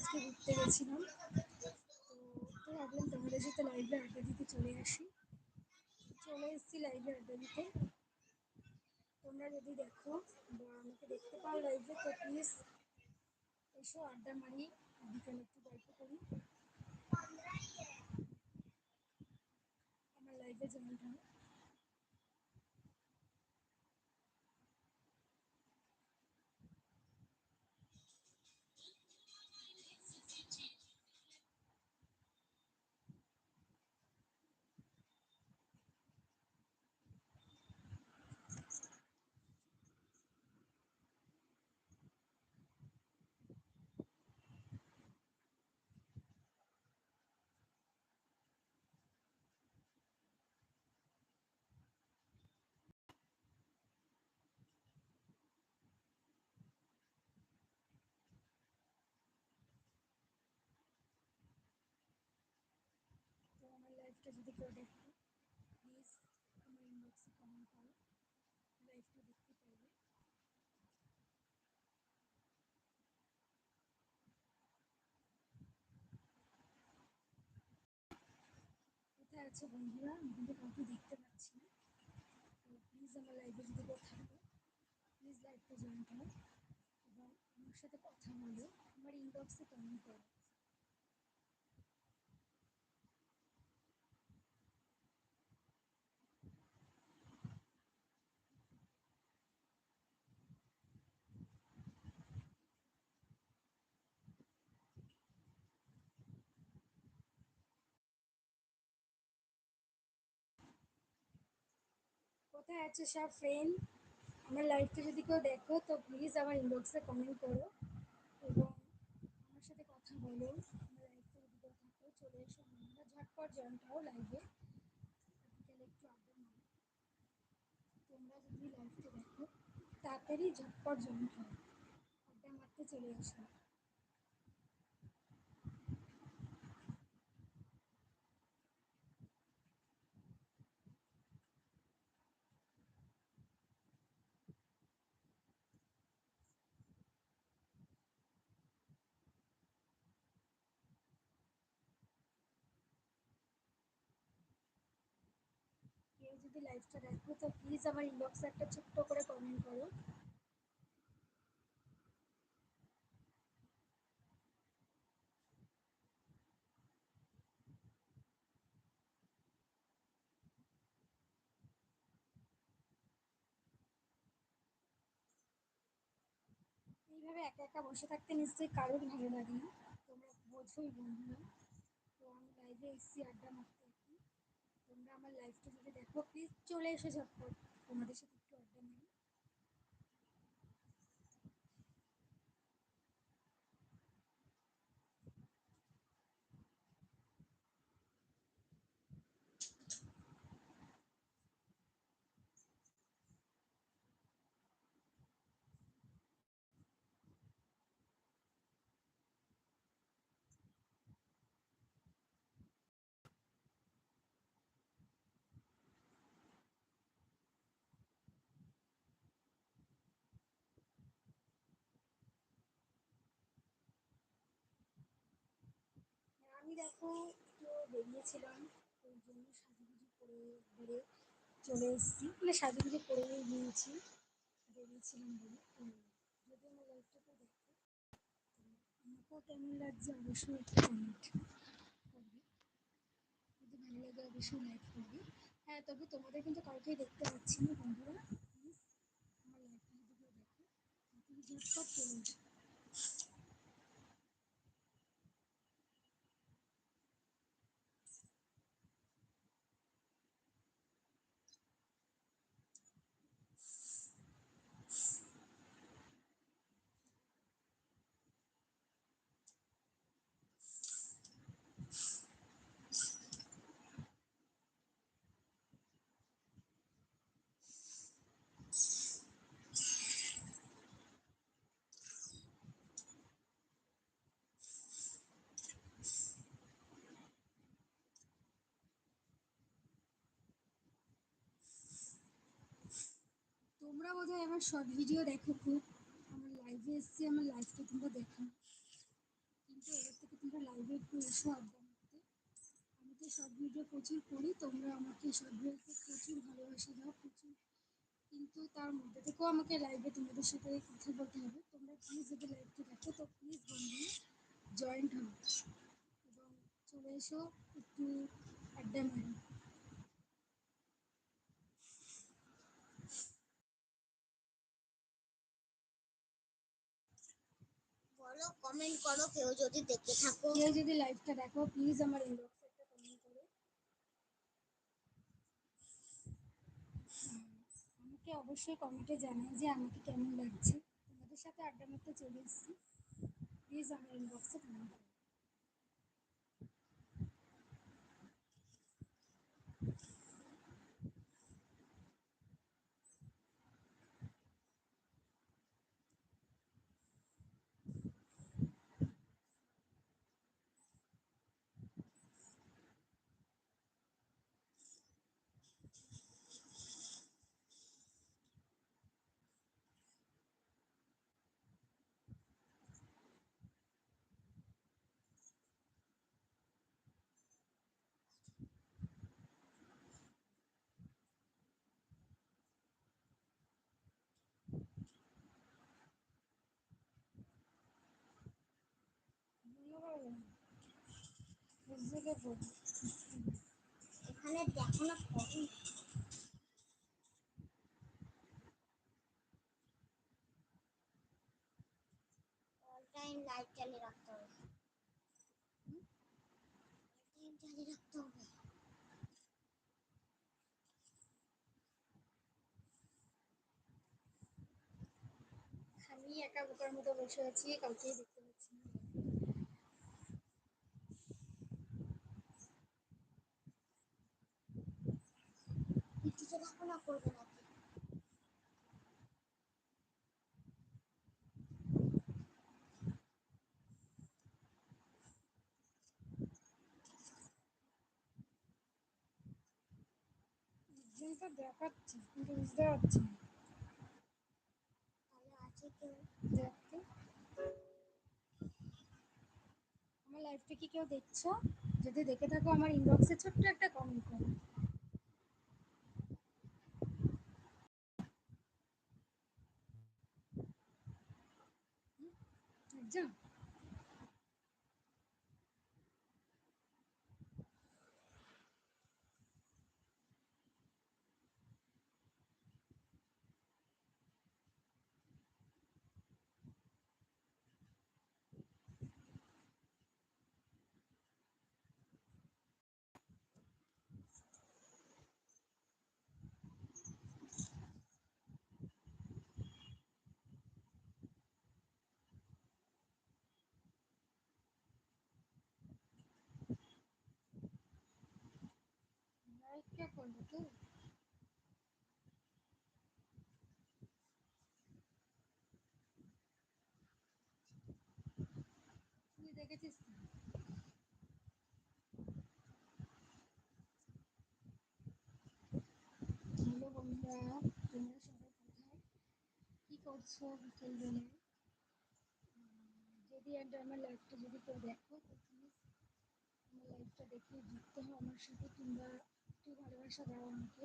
আজকে ঘুরতে গেছিলাম। তো ভাবলাম তোমাদের সাথে লাইভে আড্ডা দিতে চলে আসি, চলে এসেছি লাইভে আড্ডা দিতে। তোমরা যদি দেখো বা আমাকে দেখতে পাও লাইভে তো প্লিজ এসো, আড্ডা মারি, বিকালে একটু গল্প করি। আমার লাইভে জয়েন হও তো আমার লাইভটা যদি কেউ দেখো প্লিজ আমার ইনবক্সে কমেন্ট করো লাইভটা দেখতে পারবে। কোথায় আছে বন্ধুরা? আমি কিন্তু কাউকে দেখতে পাচ্ছি না। তো প্লিজ আমার লাইভে যদি কেউ থাকো প্লিজ লাইভটা জয়েন করো এবং আমার সাথে কথা বলো, আমার ইনবক্সে কমেন্ট করো। কোথায় আছে সব ফ্রেন্ড আমার লাইভটা যদি কেউ দেখো, তো প্লিজ আমার ইনবক্সে কমেন্ট করো এবং আমার সাথে কথা বলো। আমার লাইভটা যদি কেউ থাকো চলে এসো। আমরা ঝটপট জয়েন হও লাইভে বিকেলে একটু আড্ডা তোমরা যদি লাইভটা দেখো, তাড়াতাড়ি ঝটপট জয়েন হও আড্ডা মারতে চলে এসো কেউ যদি লাইভটা দেখো, তো প্লিজ আমার ইনবক্সে একটা ছোট্ট করে কমেন্ট করো। এইভাবে একা একা বসে থাকতে নিশ্চয়ই কারোর ভালো লাগে না। তোমরা বোঝোই বন্ধুরা। তো আমি লাইভে এসেছি, আড্ডা মারতে। আমার লাইফটা যদি দেখো প্লিজ চলে এসে ঝটপট। তোমাদের সাথে একটু আড্ডা মারি আমি দেখো একটু বেরিয়েছিলাম, ওই জন্য সাজুগুজু করে ঘুরে চলে এসেছি। মানে সাজুগুজু করে গিয়েছি বেরিয়েছিলাম বলে। যদি আমার লাইফটাকে দেখো আমাকেও কেমন লাগছে অবশ্যই একটু কমেন্ট করবে। যদি ভালো লাগে অবশ্যই লাইক করবে। হ্যাঁ তবে তোমাদের কিন্তু কাউকেই দেখতে পাচ্ছি না, বন্ধুরা। প্লিজ আমার লাইফটা যদি দেখো ঝটপট চলে তোমরা বোধহয় আমার শর্ট ভিডিও দেখো খুব। আমার লাইভে এসছি, আমার লাইভটা তোমরা দেখো। কিন্তু তোমরা লাইভে একটু এসো আড্ডা মারতে। আমি তো শর্ট ভিডিও প্রচুর করি, তোমরা আমাকে শর্ট ভিডিওতে প্রচুর ভালোবাসা দাও, প্রচুর। কিন্তু তার মধ্যে থেকেও আমাকে লাইভে তোমাদের সাথে কথা বলতে হবে। তোমরা প্লিজ যদি লাইভটা দেখো, তো প্লিজ বন্ধু জয়েন্ট হও। এবং চলে এসো একটু আড্ডা মারি বলো কমেন্ট করো, কেউ যদি দেখে থাকো। কেউ যদি লাইভটা দেখো প্লিজ আমার ইনবক্সে একটা কমেন্ট করো। আমাকে অবশ্যই কমেন্টে জানাই যে আমাকে কেমন লাগছে। তোমাদের সাথে আড্ডা মারতে চলে এসেছি। প্লিজ আমার ইনবক্সে কমেন্ট করো। এখানে দেখো না কত টাইম লাইট চালিয়ে রাখতে হবে। চালিয়ে রাখতে হবে আমি একা বোকার মতো বসে আছি কাউকেই দেখতে পাচ্ছি না। পিটিতে করবে নাকি? দেখাচ্ছে, কিন্তু বুঝতে পারছি না। আমার লাইফটা কি কেউ দেখছ? যদি দেখে থাকো আমার ইনবক্সে ছোট্ট একটা কমেন্ট করো। লাইক কে করল তুই দেখেছিস হ্যালো বন্ধুরা তোমরা সবাই কোথায় কি করছ বিকেলবেলায় উম, যদি একটা আমার লাইফটা যদি কেউ দেখো তো প্লিজ আমার লাইফটা দেখে যুক্ত হও আমার সাথে কিংবা একটু ভালোবাসা দাও আমাকে।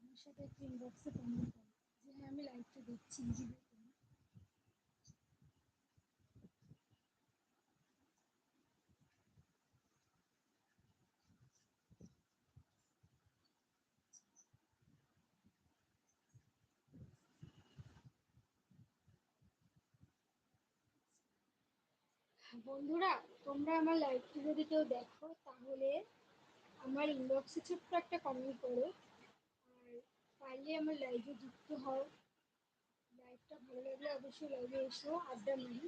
আমার সাথে একটু ইনবক্সে কমেন্ট করো। যে হ্যাঁ আমি লাইফটা দেখছি, নিজেদের বন্ধুরা, তোমরা আমার লাইভটা যদি কেউ দেখো, তাহলে আমার ইনবক্সে ছোট্ট একটা কমেন্ট করো। আর পারলে আমার লাইভে যুক্ত হও। লাইভটা ভালো লাগলে অবশ্যই লাইভে এসো, আড্ডা মারি।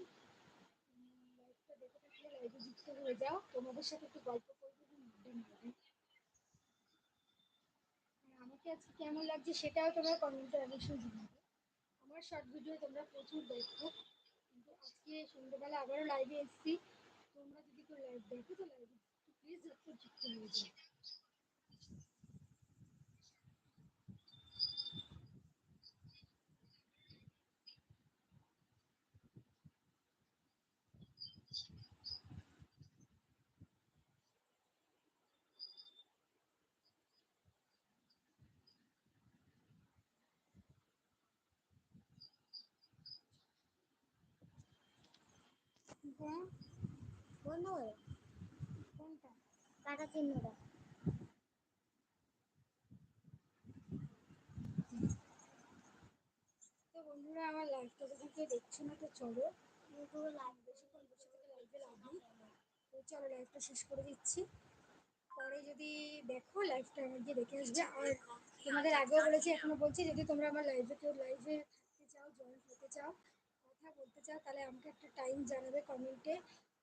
লাইভটা দেখে থাকলে লাইভে যুক্ত হয়ে যাও। তোমাদের সাথে একটু গল্প এবং আড্ডা মারবো। আমাকে আজকে কেমন লাগছে সেটাও তোমরা কমেন্টে অবশ্যই জানাবে আমার শর্ট ভিডিও তোমরা প্রচুর দেখো। আজকে সন্ধ্যাবেলা আবারও লাইভে এসেছি। তোমরা যদি কেউ লাইভ দেখো, তো লাইভে প্লিজ একটু যুক্ত হয়ে যাও বন্ধ করে কোনটা কাটা চিহ্নটা তো বন্ধুরা, আমার লাইভটা কেউ দেখছ না তো চলো লাইভ বেশিক্ষণ বসে থেকে লাইভে নেই তো চলো লাইভটা শেষ করে দিচ্ছি পরে যদি দেখো লাইভটা আমার গিয়ে দেখে আসবে। আর তোমাদের আগেও বলেছি, এখনও বলছি, যদি তোমরা আমার লাইভে কেউ লাইভে থাকতে চাও জয়েন হতে চাও কথা বলতে চাও, তাহলে আমাকে একটা টাইম জানাবে কমেন্টে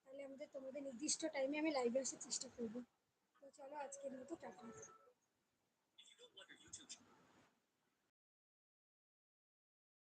তাহলে আমাদের তোমাদের নির্দিষ্ট টাইমে আমি লাইভে আসার চেষ্টা করব। তো চলো আজকের মতো টাটা।